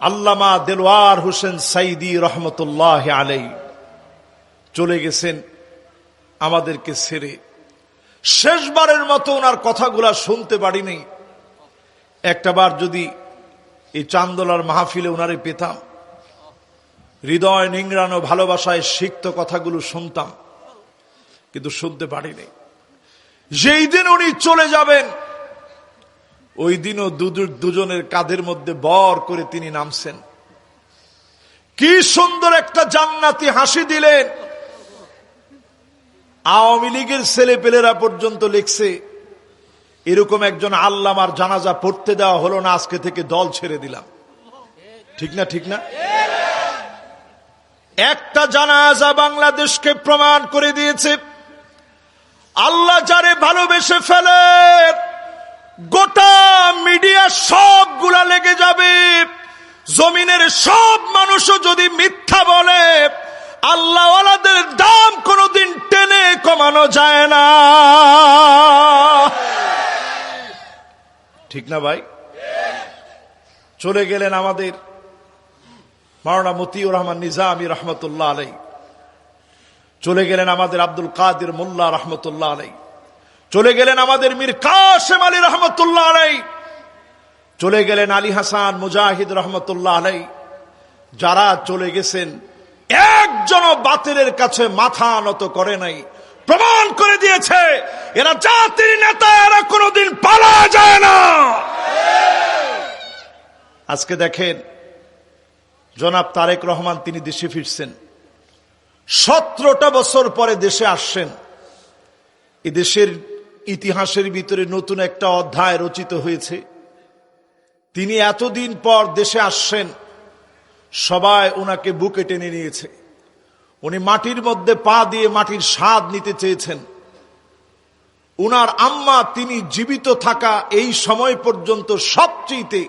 আল্লামা দেলোয়ার হোসেন সাইদি রহমতুল্লাহ আলাই চলে গেছেন আমাদেরকে ছেড়ে। শেষবারের মতো ওনার কথাগুলা শুনতে পারিনি। একটাবার যদি এই চান্দোলার মাহফিলে ওনারে পেতাম, হৃদয় নিংড়ানো ভালোবাসায় সিক্ত কথাগুলো শুনতাম, কিন্তু শুনতে পারিনি। যেই দিন উনি চলে যাবেন ওই দিনও দুজনের কাঁধের মধ্যে বর করে তিনি নামছেন। কি সুন্দর একটা জান্নাতি হাসি দিলেন। আওয়ামী লীগের ছেলে পেলেরা পর্যন্ত লিখছে, এরকম একজন আল্লামার জানাজা পড়তে দেওয়া হলো না, আজকে থেকে দল ছেড়ে দিলাম। ঠিক না ঠিক না? একটা জানাজা বাংলাদেশকে প্রমাণ করে দিয়েছে, আল্লাহ যারে ভালোবেসে ফেলে গোটা মিডিয়া সবগুলা লেগে যাবে। জমিনের সব মানুষও যদি মিথ্যা বলে, আল্লাহওয়ালাদের দাম কোনোদিন টেনে কমানো যায় না। ঠিক না ভাই? চলে গেলেন আমাদের মাওলানা মতিউর রহমান নিজামী রহমতুল্লাহ আলাই চলে গেলেন আমাদের আব্দুল কাদের মোল্লা রহমতুল্লাহ আলাই চলে গেলেন আমাদের মীর কাসেম আলী রহমতুল্লাহ আলাই। চলে গেলেন আলী হাসান মুজাহিদ রহমতুল্লাহ আলাই। যারা চলে গেছেন, একজনও বাতিলের কাছে মাথা নত করে নাই, প্রমাণ করে দিয়েছে, এরা জাতির নেতা, এরা কোনোদিন পালা যায় না। আজকে দেখেন, জনাব তারেক রহমান তিনি দেশে ফিরছেন। সতেরোটা বছর পরে দেশে আসছেন। এ দেশের ইতিহাসের ভিতরে নতুন একটা অধ্যায় রচিত হয়েছে। তিনি এতদিন পর দেশে আসছেন, সবাই ওনাকে বুকে টেনে নিয়েছে। উনি মাটির মধ্যে পা দিয়ে মাটির স্বাদ নিতে চেয়েছেন। উনার আম্মা তিনি জীবিত থাকা এই সময় পর্যন্ত সবচেয়ে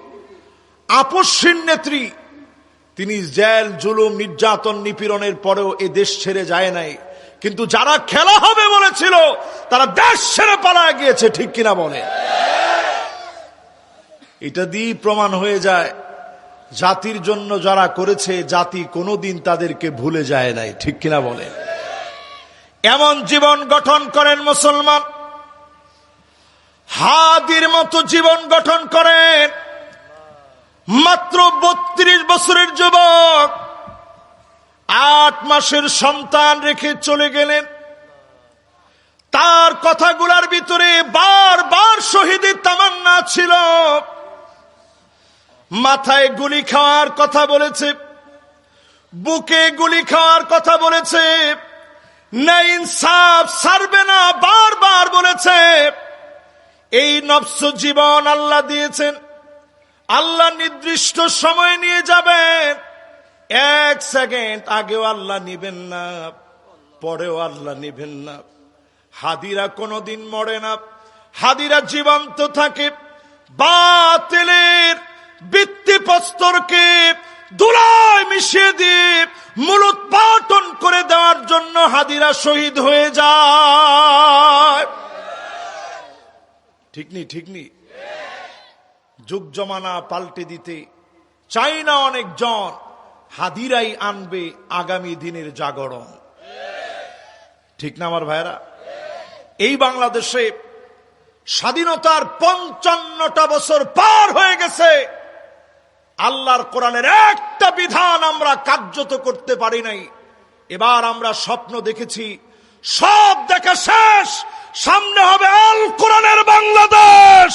আপসীন নেত্রী। তিনি জেল, জুলুম, নির্যাতন, নিপীড়নের পরেও এ দেশ ছেড়ে যায় নাই। কিন্তু যারা খেলা হবে বলেছিল, তারা দেশ ছেড়ে পালায় গিয়েছে, ঠিক কিনা বলে? এটা দিয়ে প্রমাণ হয়ে যায়, জাতির জন্য যারা করেছে, জাতি কোনোদিন তাদেরকে ভুলে যায় নাই, ঠিক কিনা বলে? এমন জীবন গঠন করেন মুসলমান, হাদির মতো জীবন গঠন করেন, মাত্র বত্রিশ বছরের যুবক আট মাসের সন্তান রেখে চলে গেলেন। তার কথাগুলার ভিতরে বারবার শহীদের তামান্না ছিল। মাথায় গুলি খাওয়ার কথা বলেছে, বুকে গুলি খাওয়ার কথা বলেছে সারবে না বারবার বলেছে। এই নফস জীবন আল্লাহ দিয়েছেন। আল্লাহ নির্দিষ্ট সময় নিয়ে যাবেন। এক সেকেন্ড আগেও আল্লাহ নিবেন না, পরেও আল্লাহ নিবেন না। হাদিরা কোনোদিন মরে না। হাদিরা জীবন্ত থাকে। বাতিলের ভিত্তিপ্রস্তরকে দুলায় মিশিয়ে দিয়ে মূল উৎপাটন করে দেওয়ার জন্য হাদিরা শহীদ হয়ে যায়। ঠিক নি ঠিক নি? যুগ জমানা পাল্টে দিতে চাই না অনেকজন। হাদিরাই আনবে আগামী দিনের জাগরণ। ঠিক না আমার ভাইরা এই বাংলাদেশে স্বাধীনতার পঞ্চান্নটা বছর পার হয়ে গেছে। আল্লাহর কোরআনের একটা বিধান আমরা কার্যত করতে পারি নাই। এবার আমরা স্বপ্ন দেখেছি, সব দেখা শেষ, সামনে হবে আল কোরআনের বাংলাদেশ।